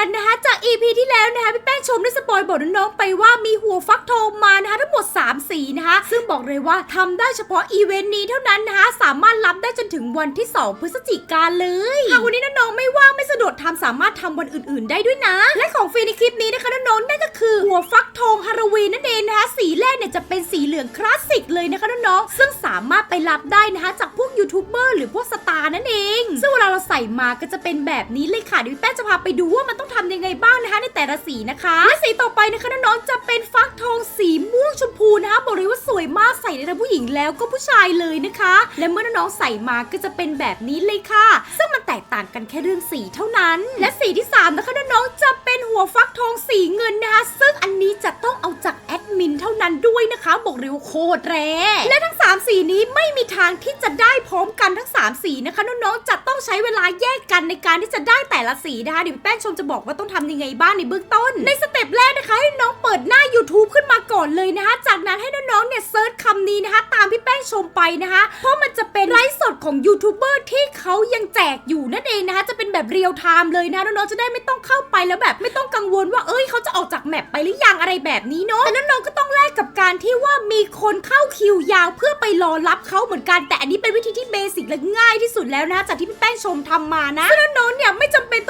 กันนะคะจาก EP ที่แล้วนะคะพี่แป้งชมได้สปอยบอกน้องๆไปว่ามีหัวฟักทองมานะคะทั้งหมด 3 สีนะคะ ซึ่งบอกเลยว่าทำได้เฉพาะอีเวนต์นี้เท่านั้นนะคะสามารถรับได้จนถึงวันที่ 2 พฤศจิกายนเลยหากวันนี้น้องๆไม่ว่างไม่สะดวกทำสามารถทำวันอื่น ๆ ได้ด้วยนะ และของฟรีในคลิปนี้นะคะน้องๆนั่นก็คือหัวฟักทองฮาโลวีนนั่นเองนะคะสีแรกเนี่ยจะเป็นสีเหลืองคลาสสิกเลยนะคะน้องๆซึ่งามารถไปรับได้นะคะจากพวกยูทูบเบอร์หรือพวกสตาร์นั่นเอง ซึ่งเวลาเราใส่มาก็จะเป็นแบบนี้เลยค่ะเดี๋ยวแป้งจะพาไปดูว่ามันต้องทำยังไงบ้างนะคะในแต่ละสีนะคะและสีต่อไปนะคะน้องๆจะเป็นฟักทองสีม่วงชมพูนะคะบอกเลยว่าสวยมากใส่ได้ทั้งผู้หญิงแล้วก็ผู้ชายเลยนะคะ และเมื่อน้องๆใส่มาก็จะเป็นแบบนี้เลยค่ะ ซึ่งมันแตกต่างกันแค่เรื่องสีเท่านั้น และสีที่สามนะคะน้องๆจะเป็น หัวฟักทองสีเงินนะคะ ซึ่งอันนี้จะต้องเอาจากแอดมินเท่านั้นด้วยนะคะ บอกเลยว่าโคตรแรและทั้งสามสีนี้ไม่มีทางที่จะได้พร้อมกันทั้งสามสีนะคะน้องๆจะต้องใช้เวลาแยกกันในการที่จะได้แต่ละสีนะคะเดี๋ยวแป้งชมจะบอกว่าต้องทำยังไงบ้างในเบื้องต้น ในสเต็ปแรกนะคะให้น้องเปิดหน้า YouTube ขึ้นมาก่อนเลยนะคะจากนั้นให้น้องๆเนี่ยเซิร์ชคำนี้นะคะ ชมไปนะคะ เพราะมันจะเป็นไลฟ์สดของยูทูบเบอร์ที่เขายังแจกอยู่นั่นเองนะคะ จะเป็นแบบเรียลไทม์เลยนะน้องๆจะได้ไม่ต้องเข้าไปแล้วแบบ ไม่ต้องกังวลว่าเอ้ยเขาจะออกจากแมปไปหรือยังอะไรแบบนี้เนาะแต่น้องๆก็ต้องแลกกับการที่ว่ามีคนเข้าคิวยาวเพื่อไปรอรับเขาเหมือนกันแต่อันนี้เป็นวิธีที่เบสิกและง่ายที่สุดแล้วนะคะจากที่พี่แป้งชมทำมานะน้องๆเนี่ยไม่จำเป็น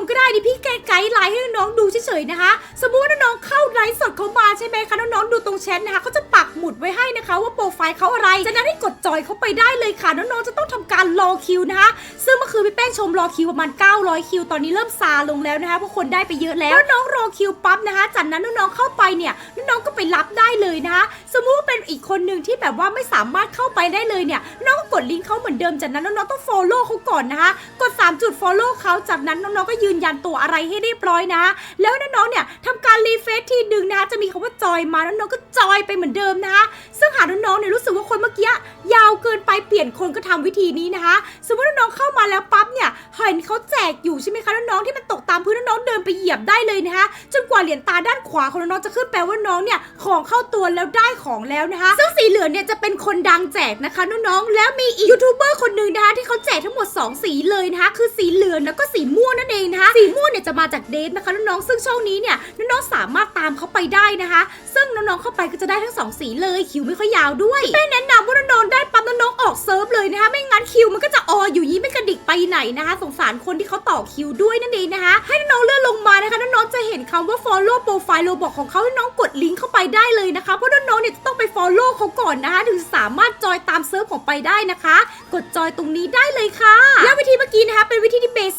มก็ได้ดิพี่แค่ไกด์ไลน์ให้น้องๆดูเฉยๆนะคะ สมมุติว่าน้องๆเข้าไลฟ์สดเขามาใช่ไหมคะน้องๆดูตรงแชทนะคะเขาจะปักหมุดไว้ให้นะคะ ว่าโปรไฟล์เขาอะไรจากนั้นให้กดจอยเขาไปได้เลยค่ะน้องๆจะต้องทำการรอคิวนะคะซึ่งเมื่อคืนพี่แป้งชมรอคิวประมาณ 900 คิว ตอนนี้เริ่มซาลงแล้วนะคะเพราะคนได้ไปเยอะแล้วน้องรอคิวปั๊บนะคะจากนั้นน้องๆเข้าไปเนี่ยน้องๆก็ไปรับได้เลยนะคะสมมุติว่าเป็นอีกคนหนึ่งที่แบบว่าไม่สามารถเข้าไปได้เลยเนี่ยน้องก็กดลิงก์เขาเหมือนเดิมจากนั้นน้องๆต้อง follow เขาก่อนนะคะกด 3 จุด follow เขาจากนั้นน้องๆก็ยืนยันตัวอะไรให้เรียบร้อยนะ แล้วน้องๆเนี่ยทำการรีเฟซทีดึงนะ จะมีคำว่าจอยมาน้องๆก็จอยไปเหมือนเดิมนะคะซึ่งหาน้องๆเนี่ยรู้สึกว่าคนเมื่อกี้ยาวเกินไปเปลี่ยนคนก็ทำวิธีนี้นะคะ สมมติน้องเข้ามาแล้วปั๊บเนี่ยเห็นเขาแจกอยู่ใช่ไหมคะน้องๆที่มันตกตามพื้นน้องๆเดินไปเหยียบได้เลยนะคะจนกว่าเหรียญตาด้านขวาของน้องๆจะขึ้นแปลว่าน้องเนี่ยของเข้าตัวแล้วได้ของแล้วนะคะ ซึ่งสีเหลืองเนี่ยจะเป็นคนดังแจกนะคะน้องๆแล้วมีอีกยูทูบเบอร์คนหนึ่งนะคะที่เขาแจกทั้งหมด 2 สีเลยนะคะคือสีเหลืองแล้วก็สีม่วงนั่นเองนะคะสีม่วงเนี่ยจะมาจากเดทนะคะน้องๆซึ่งช่องนี้เนี่ยน้องๆสามารถตามเขาไปได้นะคะ ซึ่งน้องๆเข้าไปก็จะได้ทั้งสองสีเลยคิวไม่ค่อยยาวด้วยแม่แนะนำว่าน้องๆได้ปั๊บน้องๆออกเซิร์ฟเลยนะคะไม่งั้นคิวมันก็จะอออยู่ยี่ไม่กระดิกไปไหนนะคะ สงสารคนที่เขาต่อคิวด้วยนั่นเองนะคะ ให้น้องๆเลื่อนลงมานะคะน้องๆจะเห็นคำว่า follow profile โลบอกของเขาให้น้องกดลิงก์เข้าไปได้เลยนะคะเพราะน้องๆเนี่ยจะต้องไป follow เขาก่อนนะคะถึงสามารถจอยตามเซิร์ฟของไปได้นะคะ กดจอยตรงนี้ได้เลยค่ะ และวิธีเมื่อกี้นะคะเป็น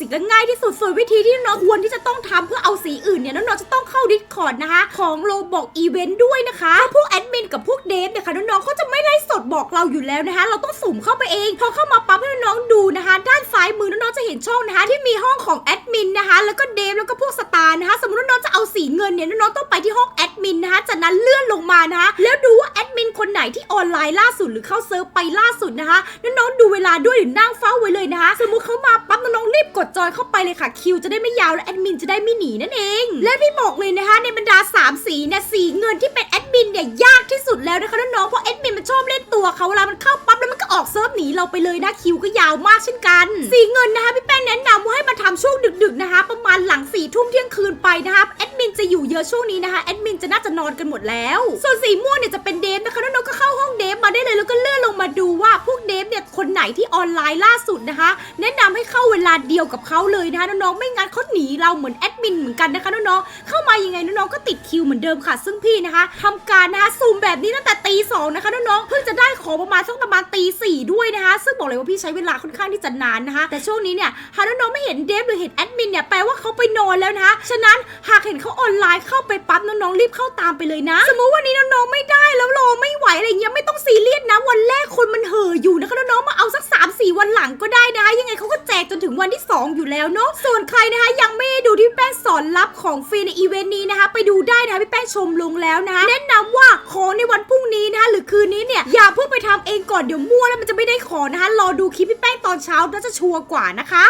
สิกและง่ายที่สุดส่วนวิธีที่น้องควรที่จะต้องทำเพื่อเอาสีอื่นเนี่ยน้องๆจะต้องเข้าดิสคอร์ดนะคะ ของโลบอกอีเวนต์ด้วยนะคะพราะพวกแอดมินกับพวกเดฟเนี่ยค่ะน้องๆเขาจะไไล่สดบอกเราอยู่แล้วนะคะ เราต้องสุ่มเข้าไปเอง พอเข้ามาปั๊บให้น้องๆดูนะคะ ด้านซ้ายมือน้องๆจะเห็นช่องนะคะ ที่มีห้องของแอดมินนะคะ แล้วก็เดฟแล้วก็พวกสตาร์นะคะสมมติน้องๆจะเอาสีเงินเนี่ยน้องๆต้องไปที่ห้องแอดมินนะคะจากนั้นเลื่อนลงมานะคะแล้วดูว่าแอดมินคนไหนที่ออนไลน์ล่าสุดหรือเข้าเซิร์ฟไปล่าสุดนะคะน้องๆดูเวลาด้วยหรือนั่งเฝ้าไว้เลยนะคะ สมมุติเขามาปั๊บน้องๆรีบกดจอยเข้าไปเลยค่ะคิวจะได้ไม่ยาวและแอดมินจะได้ไม่หนีนั่นเอง และพี่บอกเลยนะคะในบรรดา 3 สีเนี่ยสีเงินที่เป็นแอดมินเนี่ยยากที่สุดแล้วนะคะน้องๆเพราะแอด ตัวเขาเวลามันเข้าปั๊บแล้วมันก็ออกเซิร์ฟหนีเราไปเลยนะคิวก็ยาวมากเช่นกัน สีเงินนะคะพี่แป้งแนะนำว่าให้มาทำช่วงดึกๆนะคะ ประมาณหลังสี่ทุ่มเที่ยงคืนไปนะคะแอดมินจะอยู่เยอะช่วงนี้นะคะแอดมินจะน่าจะนอนกันหมดแล้ว ส่วนสีม่วงเนี่ยจะเป็นเดฟนะคะ คนไหนที่ออนไลน์ล่าสุดนะคะ แนะนำให้เข้าเวลาเดียวกับเขาเลยนะคะน้องๆไม่งั้นเขาหนีเราเหมือนแอดมินเหมือนกันนะคะน้องๆเข้ามายังไงน้องๆก็ติดคิวเหมือนเดิมค่ะ ซึ่งพี่นะคะทำการนะคะซูมแบบนี้ตั้งแต่ตีสองนะคะน้องๆเพิ่งจะได้ของประมาณสักประมาณตีสี่ด้วยนะคะ ซึ่งบอกเลยว่าพี่ใช้เวลาค่อนข้างที่จะนานนะคะ แต่ช่วงนี้เนี่ยหากน้องๆไม่เห็นเดฟหรือเห็นแอดมินเนี่ยแปลว่าเขาไปนอนแล้วนะคะฉะนั้นหากเห็นเขาออนไลน์เข้าไปปั๊บน้องๆรีบเข้าตามไปเลยนะ สมมติวันนี้น้องๆไม่ได้แล้วรอไม่ไหวอะไรเงี้ยไม่ต้องซีเรียสนะวันแรกคนมันเห่ออยู่นะคะน้องๆมาเอาสัก3 4วันหลังก็ได้นะคะ ยังไงเขาก็แจกจนถึงวันที่ 2 อยู่แล้วเนาะส่วนใครนะคะยังไม่ได้ดูที่แป้งสอนลับของฟรีในอีเวนต์นี้นะคะ ไปดูได้นะคะพี่แป้งชมลงแล้วนะคะแนะนำว่าของในวันพรุ่งนี้นะคะหรือคืนนี้เนี่ยอย่าเพิ่งไปทำเองก่อนเดี๋ยวมั่วแล้วมันจะไม่ได้ของนะคะรอดูคลิปพี่แป้งตอนเช้าน่าจะชัวร์กว่านะคะ